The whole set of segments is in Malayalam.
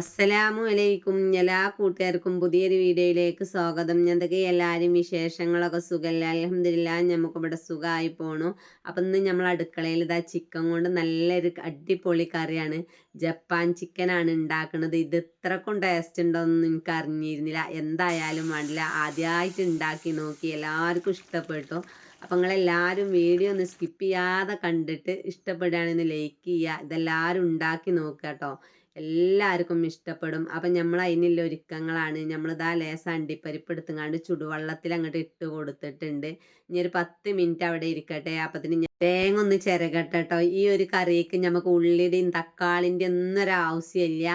അസ്സലാമു അലൈക്കും. എല്ലാ കൂട്ടുകാർക്കും പുതിയൊരു വീഡിയോയിലേക്ക് സ്വാഗതം. എന്തൊക്കെ എല്ലാവരും വിശേഷങ്ങളൊക്കെ സുഖമല്ല അലഹമില്ല നമുക്കിവിടെ സുഖമായി പോണു. അപ്പം ഇന്ന് നമ്മൾ അടുക്കളയിൽ ഇതാ ചിക്കൻ കൊണ്ട് നല്ലൊരു അടിപൊളി കറിയാണ്. ജപ്പാൻ ചിക്കനാണ് ഉണ്ടാക്കുന്നത് ഇത് ഇത്രക്കും ടേസ്റ്റ് ഉണ്ടോയെന്ന് എനിക്ക് അറിഞ്ഞിരുന്നില്ല. എന്തായാലും വേണ്ടില്ല. ആദ്യമായിട്ട് ഉണ്ടാക്കി നോക്കി എല്ലാവർക്കും ഇഷ്ടപ്പെട്ടു. അപ്പം നിങ്ങളെല്ലാവരും വീഡിയോ ഒന്ന് സ്കിപ്പ് ചെയ്യാതെ കണ്ടിട്ട് ഇഷ്ടപ്പെടുകയാണെന്ന് ലൈക്ക് ചെയ്യുക. ഇതെല്ലാവരും ഉണ്ടാക്കി നോക്കുക കേട്ടോ. എല്ലാവർക്കും ഇഷ്ടപ്പെടും. അപ്പം നമ്മൾ അതിനുള്ള ഒരുക്കങ്ങളാണ്. നമ്മൾ നമ്മളിതാ ലേസ അണ്ടിപ്പരിപ്പ് എടുത്തുങ്ങാണ്ട് ചുടുവെള്ളത്തിൽ അങ്ങോട്ട് ഇട്ട് കൊടുത്തിട്ടുണ്ട്. ഇനി ഒരു പത്ത് മിനിറ്റ് അവിടെ ഇരിക്കട്ടെ. അപ്പത്തിന് ഞാൻ തേങ്ങ ഒന്ന് ചിരകട്ടെ കേട്ടോ ഈ ഒരു കറിക്ക് നമുക്ക് ഉള്ളിയുടെയും തക്കാളിന്റെ ഒന്നും ഒരു ആവശ്യമില്ല.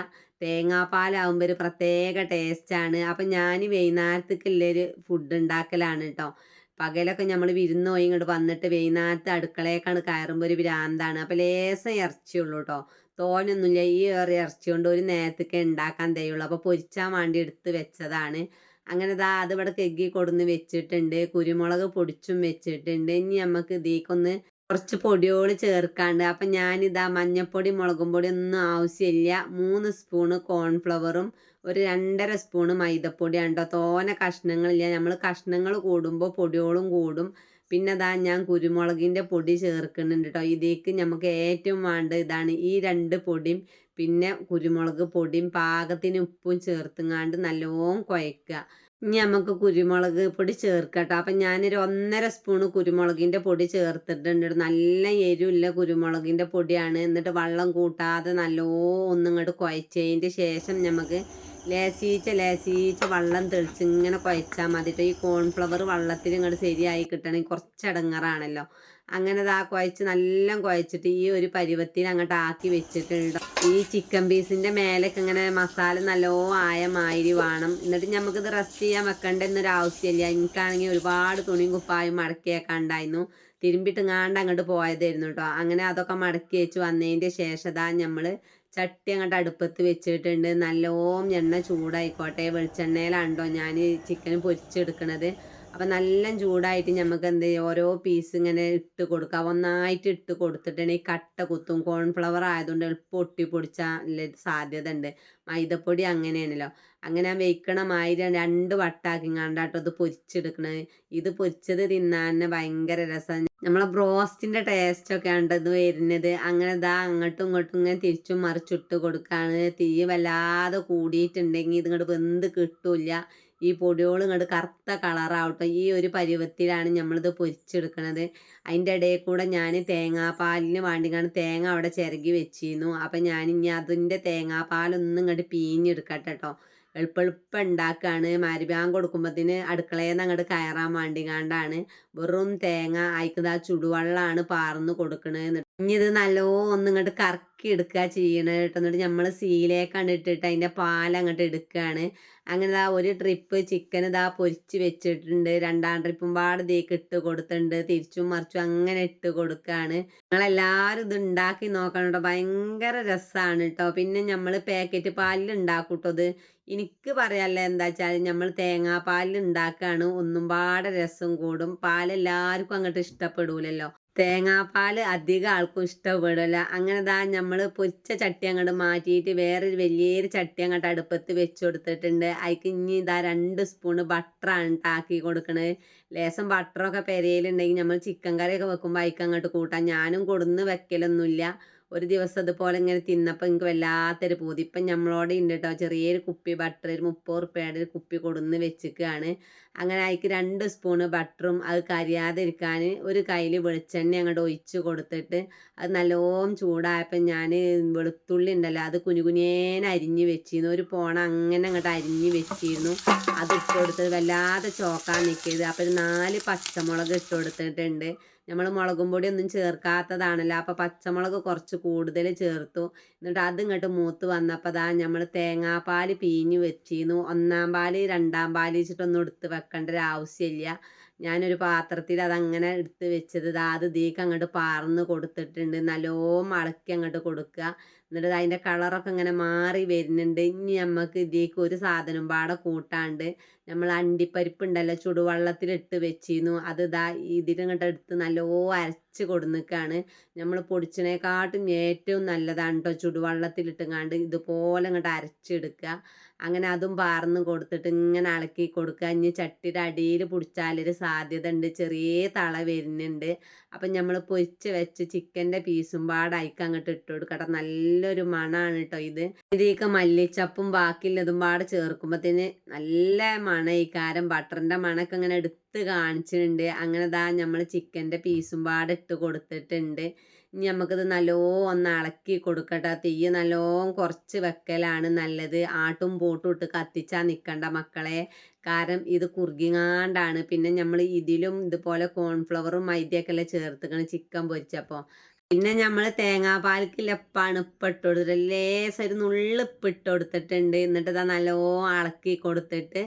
തേങ്ങാപ്പാലാവുമ്പോൾ ഒരു പ്രത്യേക ടേസ്റ്റാണ് അപ്പം ഞാൻ വൈകുന്നേരത്തേക്കുള്ളൊരു ഫുഡ് ഉണ്ടാക്കലാണ് കേട്ടോ പകലൊക്കെ നമ്മൾ വിരുന്ന് പോയി ഇങ്ങോട്ട് വന്നിട്ട് വൈകുന്നേരത്തെ അടുക്കളയൊക്കെയാണ് കയറുമ്പോൾ ഒരു ഭ്രാന്താണ്. അപ്പോൾ ലേസം ഇറച്ചിയുള്ളൂ കേട്ടോ തോനൊന്നുമില്ല. ഈ ഏറി ഇറച്ചി കൊണ്ട് ഒരു നേരത്തേക്ക് ഉണ്ടാക്കാൻ തേയുള്ളൂ അപ്പോൾ പൊരിച്ചാൻ വേണ്ടി എടുത്ത് വെച്ചതാണ്. അങ്ങനെ ദാ അത് ഇവിടെ കെഗ്ഗി കൊടുന്ന് വെച്ചിട്ടുണ്ട്. കുരുമുളക് പൊടിച്ചും വെച്ചിട്ടുണ്ട്. ഇനി നമുക്ക് ഇതിക്കൊന്ന് കുറച്ച് പൊടിയോട് ചേർക്കാണ്ട്. അപ്പം ഞാനിതാ മഞ്ഞപ്പൊടി മുളകും പൊടി ഒന്നും ആവശ്യമില്ല. മൂന്ന് സ്പൂണ് കോൺഫ്ലവറും ഒരു രണ്ടര സ്പൂണ് മൈദപ്പൊടിയാണ് കേട്ടോ. തോന കഷ്ണങ്ങളില്ല. നമ്മൾ കഷ്ണങ്ങൾ കൂടുമ്പോൾ പൊടിയോളും കൂടും. പിന്നെ അതാ ഞാൻ കുരുമുളകിന്റെ പൊടി ചേർക്കുന്നുണ്ട് കേട്ടോ ഇതിലേക്ക് നമുക്ക് ഏറ്റവും വേണ്ട ഇതാണ് ഈ രണ്ട് പൊടിയും പിന്നെ കുരുമുളക് പൊടിയും പാകത്തിന് ഉപ്പും ചേർത്തുങ്ങാണ്ട് നല്ലോണം കുഴക്കുക ഇനി നമുക്ക് കുരുമുളക് പൊടി ചേർക്കട്ടോ. അപ്പം ഞാനൊരു ഒന്നര സ്പൂണ് കുരുമുളകിന്റെ പൊടി ചേർത്തിട്ടുണ്ട്. നല്ല എരിവില്ല കുരുമുളകിന്റെ പൊടിയാണ്. എന്നിട്ട് വെള്ളം കൂട്ടാതെ നല്ലോണം ഒന്നിങ്ങോട്ട് കുഴച്ചതിന്റെ ശേഷം നമുക്ക് ലേസീച്ച ലേശീച്ച വെള്ളം തെളിച്ച് ഇങ്ങനെ കുഴച്ചാൽ മതിട്ട് ഈ കോൺഫ്ലവർ വെള്ളത്തിൽ ഇങ്ങോട്ട് ശരിയായി കിട്ടണമെങ്കിൽ കുറച്ച് ഇടങ്ങറാണല്ലോ അങ്ങനെ ഇതാ കുഴച്ച് നല്ല കുഴച്ചിട്ട് ഈ ഒരു പരുവത്തിൽ അങ്ങോട്ട് ആക്കി വെച്ചിട്ടുണ്ട്. ഈ ചിക്കൻ പീസിന്റെ മേലൊക്കെ ഇങ്ങനെ മസാല നല്ലോ ആയ മാതിരി വേണം. എന്നിട്ട് നമുക്കിത് റെസ്റ്റ് ചെയ്യാൻ വെക്കേണ്ട എന്നൊരു ആവശ്യമില്ല. എനിക്കാണെങ്കിൽ ഒരുപാട് തുണിയും കുപ്പായും മടക്കിയൊക്കെ ഉണ്ടായിരുന്നു. തിരുമ്പിട്ടുങ്ങാണ്ട് അങ്ങോട്ട് പോയതായിരുന്നു കേട്ടോ അങ്ങനെ അതൊക്കെ മടക്കി വെച്ച് വന്നതിന്റെ ശേഷം നമ്മൾ ചട്ടി അങ്ങോട്ട് അടുപ്പത്ത് വെച്ചിട്ടുണ്ട്. നല്ലോം എണ്ണ ചൂടായിക്കോട്ടെ. വെളിച്ചെണ്ണയിലാണ്ടോ ഞാൻ ചിക്കൻ പൊരിച്ചെടുക്കണത്. അപ്പം നല്ല ചൂടായിട്ട് നമുക്ക് എന്ത് ചെയ്യും? ഓരോ പീസ് ഇങ്ങനെ ഇട്ട് കൊടുക്കുക ഒന്നായിട്ട് ഇട്ട് കൊടുത്തിട്ടുണ്ടെങ്കിൽ ഈ കട്ട കുത്തും. കോൺഫ്ലവർ ആയതുകൊണ്ട് എളുപ്പം ഒട്ടി പൊടിച്ചാൽ സാധ്യത ഉണ്ട് മൈദപ്പൊടി അങ്ങനെയാണല്ലോ. അങ്ങനെ വെക്കണ മാതിരി രണ്ട് വട്ടാക്കി കണ്ടാട്ടോ ഇത് പൊരിച്ചെടുക്കണത് ഇത് പൊരിച്ചത് തിന്നാൻ ഭയങ്കര രസം നമ്മളെ ബ്രോസ്റ്റിന്റെ ടേസ്റ്റൊക്കെ ഉണ്ട് ഇത് വരുന്നത്? അങ്ങനെ ഇതാ അങ്ങോട്ടും ഇങ്ങോട്ടും ഇങ്ങനെ തിരിച്ചും മറിച്ചിട്ട് കൊടുക്കുകയാണ് തീ വല്ലാതെ കൂടിയിട്ടുണ്ടെങ്കിൽ ഇതിങ്ങോട്ട് വെന്ത് കിട്ടില്ല. ഈ പൊടിയോൾ ഇങ്ങോട്ട് കറുത്ത കളറാവട്ടെ. ഈ ഒരു പരുവത്തിലാണ് നമ്മളിത് പൊരിച്ചെടുക്കണത്. അതിന്റെ ഇടയിൽ കൂടെ ഞാൻ തേങ്ങാപ്പാലിന് വേണ്ടിക്കാണ് തേങ്ങ അവിടെ ചിരകി വെച്ചിരുന്നു. അപ്പം ഞാൻ ഇനി അതിന്റെ തേങ്ങാപ്പാലൊന്നും ഇങ്ങോട്ട് പീഞ്ഞെടുക്കട്ടെ കേട്ടോ എളുപ്പെളുപ്പം ഉണ്ടാക്കുകയാണ് മരുഭാൻ കൊടുക്കുമ്പോഴത്തേന് അടുക്കളയിൽ നിന്ന് അങ്ങോട്ട് കയറാൻ വേണ്ടിക്കാണ്ടാണ് വെറും തേങ്ങ അയക്കുന്നത് ആ ചുടുവെള്ളമാണ് പാർന്ന് കൊടുക്കണത്. ഇനി ഇത് നല്ലോ ഒന്നും ഇങ്ങോട്ട് കറക്കി എടുക്കുക ചെയ്യണത് കേട്ടോ എന്നിട്ട് നമ്മൾ സീലേക്കാണ് ഇട്ടിട്ട് അതിന്റെ പാൽ അങ്ങോട്ട് എടുക്കുകയാണ് അങ്ങനെ ഇതാ ഒരു ട്രിപ്പ് ചിക്കൻ ഇതാ പൊരിച്ച് വെച്ചിട്ടുണ്ട്. രണ്ടാം ട്രിപ്പും പാട് ഇതേക്ക് ഇട്ട് കൊടുത്തിട്ടുണ്ട്. തിരിച്ചും മറിച്ചും അങ്ങനെ ഇട്ട് കൊടുക്കുകയാണ് നിങ്ങളെല്ലാവരും ഇത് ഉണ്ടാക്കി നോക്കണം കേട്ടോ ഭയങ്കര രസമാണ് കേട്ടോ പിന്നെ നമ്മൾ പാക്കറ്റ് പാലിൽ ഉണ്ടാക്കും ഇത്. എനിക്ക് പറയാനുള്ള എന്താ വെച്ചാൽ നമ്മൾ തേങ്ങാപ്പാലിൽ ഉണ്ടാക്കുകയാണ് ഒന്നും പാടെ രസം കൂടും. പാലെല്ലാവർക്കും അങ്ങോട്ട് ഇഷ്ടപ്പെടൂലല്ലോ. തേങ്ങാപ്പാൽ അധികം ആൾക്കും ഇഷ്ടപ്പെടില്ല അങ്ങനെ ദാ നമ്മൾ പൊരിച്ച ചട്ടി അങ്ങോട്ട് മാറ്റിയിട്ട് വേറൊരു വലിയൊരു ചട്ടി അങ്ങോട്ട് അടുപ്പത്ത് വെച്ച് കൊടുത്തിട്ടുണ്ട്. അതിക്ക് ഇനി ഇതാ രണ്ട് സ്പൂണ് ബട്ടറാണ് ആക്കി കൊടുക്കണത് ലേസം ബട്ടറൊക്കെ പെരയിലുണ്ടെങ്കിൽ നമ്മൾ ചിക്കൻ കറിയൊക്കെ വെക്കുമ്പോൾ അതിക്ക് അങ്ങോട്ട് കൂട്ടാം. ഞാനും കൊടുന്ന് വെക്കലൊന്നുമില്ല ഒരു ദിവസം അതുപോലെ ഇങ്ങനെ തിന്നപ്പോൾ എനിക്ക് വല്ലാത്തൊരു പൂതി. ഇപ്പം നമ്മളോട് ഉണ്ട് കേട്ടോ ചെറിയൊരു കുപ്പി ബട്ടർ ഒരു മുപ്പത് റുപ്യയുടെ ഒരു കുപ്പി കൊടുന്ന് വെച്ചിക്കുകയാണ് അങ്ങനെ അതിക്ക് രണ്ട് സ്പൂണ് ബട്ടറും അത് കരിയാതിരിക്കാൻ ഒരു കയ്യിൽ വെളിച്ചെണ്ണ അങ്ങോട്ട് ഒഴിച്ച് കൊടുത്തിട്ട് അത് നല്ലോം ചൂടായപ്പോൾ ഞാൻ വെളുത്തുള്ളി ഉണ്ടല്ലോ അത് കുനുകുനേന അരിഞ്ഞ് വെച്ചിരുന്നു. ഒരു പോണ അങ്ങനെ അങ്ങോട്ട് അരിഞ്ഞ് വെച്ചിരുന്നു. അത് ഇട്ട് കൊടുത്തത് വല്ലാതെ ചോക്കാൻ നിൽക്കരുത് അപ്പോൾ ഒരു നാല് പച്ചമുളക് ഇട്ട് കൊടുത്തിട്ടുണ്ട്. നമ്മൾ മുളകും പൊടി ഒന്നും ചേർക്കാത്തതാണല്ലോ. അപ്പോൾ പച്ചമുളക് കുറച്ച് കൂടുതൽ ചേർത്തു. എന്നിട്ട് അത് ഇങ്ങോട്ട് മൂത്ത് വന്നപ്പോൾ അതാ നമ്മൾ തേങ്ങാപ്പാൽ പീഞ്ഞ് വെച്ചിരുന്നു. ഒന്നാം പാൽ രണ്ടാം പാൽ വെച്ചിട്ടൊന്നും എടുത്ത് വെക്കേണ്ട ഒരു ആവശ്യമില്ല. ഞാനൊരു പാത്രത്തിൽ അതങ്ങനെ എടുത്ത് വെച്ചത് അത് ദീക്ക് അങ്ങോട്ട് പാർന്ന് കൊടുത്തിട്ടുണ്ട്. നല്ലോ മടക്കി അങ്ങോട്ട് കൊടുക്കുക. എന്നിട്ട് അതിന്റെ കളറൊക്കെ ഇങ്ങനെ മാറി വരുന്നുണ്ട്. ഇനി നമുക്ക് ഇതിലേക്ക് ഒരു സാധനം പാടെ കൂട്ടാണ്ട് നമ്മൾ അണ്ടിപ്പരിപ്പ് ഉണ്ടല്ലോ ചുടുവെള്ളത്തിലിട്ട് വെച്ചിരുന്നു. അത് ഇതാ ഇതിലിങ്ങോട്ട് എടുത്ത് നല്ലോ അരച്ച് കൊടുന്നിക്കാണ്. നമ്മൾ പൊടിച്ചതിനെക്കാട്ടും ഏറ്റവും നല്ലതാണ് കേട്ടോ ചുടുവെള്ളത്തിലിട്ടുങ്ങാണ്ട് ഇതുപോലെ ഇങ്ങോട്ട് അരച്ചെടുക്കുക. അങ്ങനെ അതും പാർന്ന് കൊടുത്തിട്ട് ഇങ്ങനെ ഇളക്കി കൊടുക്കുക. ഇനി ചട്ടിയുടെ അടിയിൽ പിടിച്ചാലൊരു സാധ്യത ഉണ്ട് ചെറിയ തള വരുന്നുണ്ട്. അപ്പം നമ്മൾ പൊരിച്ച് വെച്ച് ചിക്കന്റെ പീസും പാടായിക്ക് അങ്ങോട്ട് ഇട്ട് കൊടുക്കട്ടെ നല്ലൊരു മണമാണ് കേട്ടോ ഇത്. ഇതിലേക്ക് മല്ലിച്ചപ്പും ബാക്കിയുള്ളതും പാടെ ചേർക്കുമ്പോഴത്തേന് നല്ല മണ ഈ കാരം ബട്ടറിന്റെ മണമൊക്കെ ഇങ്ങനെ എടുത്ത് കാണിച്ചിട്ടുണ്ട്. അങ്ങനെ ദാ നമ്മൾ ചിക്കന്റെ പീസും പാടെ ഇട്ട് കൊടുത്തിട്ടുണ്ട്. ഇനി നമുക്കിത് നല്ലോ ഒന്ന് ഇളക്കി കൊടുക്കട്ടെ. തീ നല്ലോ കുറച്ച് വെക്കലാണ് നല്ലത്. ആട്ടും പൂട്ടും ഇട്ട് കത്തിച്ചാൽ നിൽക്കണ്ട മക്കളെ. കാരണം ഇത് കുറുകിങ്ങാണ്ടാണ്. പിന്നെ നമ്മൾ ഇതിലും ഇതുപോലെ കോൺഫ്ലവറും മൈദയൊക്കെ അല്ലേ ചേർത്തുക്കണം ചിക്കൻ പൊരിച്ചപ്പോൾ പിന്നെ നമ്മൾ തേങ്ങാപ്പാൽക്കില്ല ലപ്പാണ് ഇപ്പം ഇട്ട് കൊടുത്തിട്ട് ലേസൊരു ഒരു നുള്ള് ഉപ്പ് ഇട്ട് കൊടുത്തിട്ടുണ്ട് എന്നിട്ട് ഇതാ നല്ലോ ഇളക്കി കൊടുത്തിട്ട്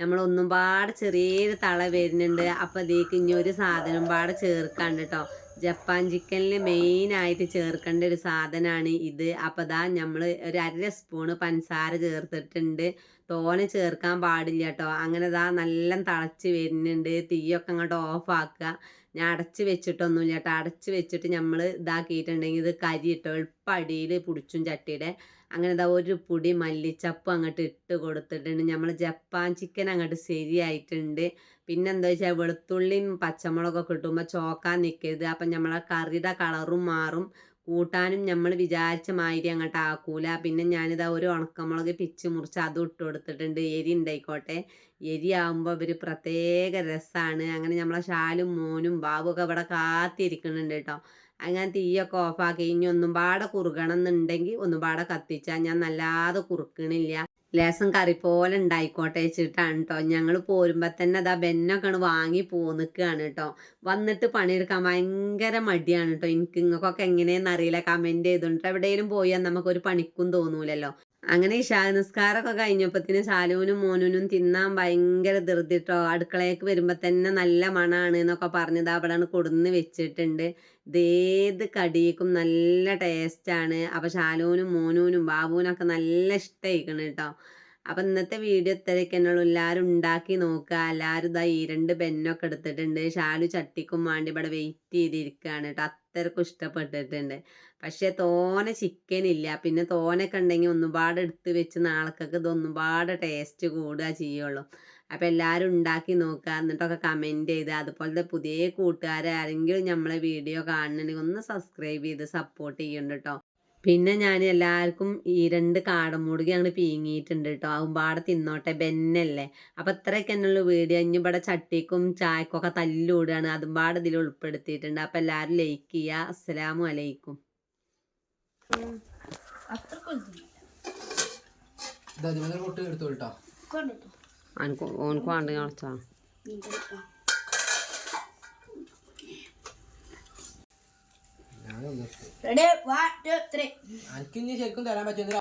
നമ്മൾ ഒന്നും പാടെ ചെറിയൊരു തള വരുന്നുണ്ട്. അപ്പം ഇതിലേക്ക് ഇനി ഒരു സാധനം പാടെ ചേർക്കാണ്ട് കേട്ടോ ജപ്പാൻ ചിക്കനിൽ മെയിനായിട്ട് ചേർക്കേണ്ട ഒരു സാധനമാണ് ഇത്. അപ്പോൾ ദാ നമ്മൾ ഒരു അര സ്പൂണ് പഞ്ചസാര ചേർത്തിട്ടുണ്ട്. തോനെ ചേർക്കാൻ പാടില്ല കേട്ടോ അങ്ങനെ ദാ നല്ല തിളച്ച് വരുന്നുണ്ട്. തീയൊക്കെ അങ്ങോട്ട് ഓഫാക്കുക ഞാൻ അടച്ച് വെച്ചിട്ടൊന്നുമില്ല കേട്ടോ അടച്ച് വെച്ചിട്ട് നമ്മൾ ഇതാക്കിയിട്ടുണ്ടെങ്കിൽ ഇത് കരി ഇട്ടോ എളുപ്പം അടിയിൽ പിടിച്ചും ചട്ടിയുടെ. അങ്ങനെ ഇതാ ഒരു പൊടി മല്ലിച്ചപ്പ് അങ്ങോട്ട് ഇട്ട് കൊടുത്തിട്ടുണ്ട്. നമ്മൾ ജപ്പാൻ ചിക്കൻ അങ്ങോട്ട് ശരിയായിട്ടുണ്ട്. പിന്നെ എന്താ വെച്ചാൽ വെളുത്തുള്ളിയും പച്ചമുളകൊക്കെ ഇട്ടുമ്പോൾ ചോക്കാൻ നിൽക്കരുത് അപ്പം നമ്മളെ കറിയുടെ കളറും മാറും. കൂട്ടാനും നമ്മൾ വിചാരിച്ച മാതിരി അങ്ങോട്ട് ആക്കൂല. പിന്നെ ഞാനിതാ ഒരു ഉണക്കമുളക് പിച്ച് മുറിച്ച് അതും ഇട്ട് കൊടുത്തിട്ടുണ്ട്. എരി ഉണ്ടായിക്കോട്ടെ എരി ആകുമ്പോൾ ഒരു പ്രത്യേക രസമാണ് അങ്ങനെ നമ്മളെ ഷാലും മോനും ബാബുമൊക്കെ ഇവിടെ കാത്തിരിക്കുന്നുണ്ട് കേട്ടോ. അങ്ങനെ തീയൊക്കെ ഓഫാക്കി ഇനി ഒന്നും പാടെ കുറുകണം എന്നുണ്ടെങ്കിൽ ഒന്നും പാടെ കത്തിച്ചാൽ ഞാൻ നല്ലാതെ കുറുക്കണില്ല. ലേസം കറി പോലെ ഉണ്ടായിക്കോട്ടെ വെച്ചിട്ടാണ് കേട്ടോ ഞങ്ങൾ പോരുമ്പോൾ തന്നെ അതാ ബെന്നൊക്കെയാണ് വാങ്ങി പോന്നിക്കുകയാണ് കേട്ടോ വന്നിട്ട് പണിയെടുക്കാൻ ഭയങ്കര മടിയാണ് കേട്ടോ എനിക്ക് നിങ്ങൾക്കൊക്കെ എങ്ങനെയെന്ന് അറിയില്ല. കമന്റ് ചെയ്തിട്ട് എവിടെയെങ്കിലും പോയാൽ നമുക്കൊരു പണിക്കും തോന്നൂലല്ലോ. അങ്ങനെ ഇഷാ നിസ്കാരമൊക്കെ കഴിഞ്ഞപ്പത്തിന് ശാലുവിനും മോനുനും തിന്നാൻ ഭയങ്കര ധൃതിട്ടോ. അടുക്കളയ്ക്ക് വരുമ്പോൾ തന്നെ നല്ല മണമാണ് എന്നൊക്കെ പറഞ്ഞത്. അവിടെയാണ് കൊടുന്ന് വെച്ചിട്ടുണ്ട്. ഇതേത് കടിയേക്കും നല്ല ടേസ്റ്റാണ് അപ്പോൾ ശാലുവിനും മോനൂനും ബാബുവിനൊക്കെ നല്ല ഇഷ്ടമായിരിക്കണം കേട്ടോ അപ്പം ഇന്നത്തെ വീഡിയോ ഇത്രയൊക്കെയുള്ളൂ എല്ലാവരും ഉണ്ടാക്കി നോക്കുക. എല്ലാവരും ഇതാ ഈ രണ്ട് ബെന്നൊക്കെ എടുത്തിട്ടുണ്ട്. ഷാലു ചട്ടിക്കും വേണ്ടി ഇവിടെ വെയിറ്റ് ചെയ്തിരിക്കുകയാണ് കേട്ടോ. അത്രക്കും ഇഷ്ടപ്പെട്ടിട്ടുണ്ട്. പക്ഷേ തോനെ ചിക്കൻ ഇല്ല. പിന്നെ തോനൊക്കെ ഉണ്ടെങ്കിൽ ഒന്നുപാട് എടുത്ത് വെച്ച് നാളക്കൊക്കെ ഇത് ഒന്നുപാട് ടേസ്റ്റ് കൂടുക ചെയ്യുള്ളൂ. അപ്പോൾ എല്ലാവരും ഉണ്ടാക്കി നോക്കുക. എന്നിട്ടൊക്കെ കമന്റ് ചെയ്ത് അതുപോലത്തെ പുതിയ കൂട്ടുകാരെ ആരെങ്കിലും നമ്മളെ വീഡിയോ കാണണമെങ്കിൽ ഒന്ന് സബ്സ്ക്രൈബ് ചെയ്ത് സപ്പോർട്ട് ചെയ്യുന്നുണ്ട് കേട്ടോ. പിന്നെ ഞാൻ എല്ലാവർക്കും ഈ രണ്ട് കാടമൂടുക ഞങ്ങൾ പീങ്ങിയിട്ടുണ്ട് കേട്ടോ ആകുമ്പാടെ തിന്നോട്ടെ. ബെന്നല്ലേ. അപ്പം ഇത്രയൊക്കെ എന്നുള്ള വീഡിയോ. ഇനി ഇവിടെ ചട്ടിക്കും ചായക്കൊക്കെ തല്ലൂടുകയാണ്. അതും പാടെ ഇതിൽ ഉൾപ്പെടുത്തിയിട്ടുണ്ട്. അപ്പം എല്ലാവരും ലൈക്ക് ചെയ്യുക. അസ്സലാമു അലൈക്കും. ഓനക്ക് വേണ്ട കളിച്ചാ റെഡി? One two three. എനിക്ക് ഇനി ശരിക്കും തരാൻ പറ്റുന്ന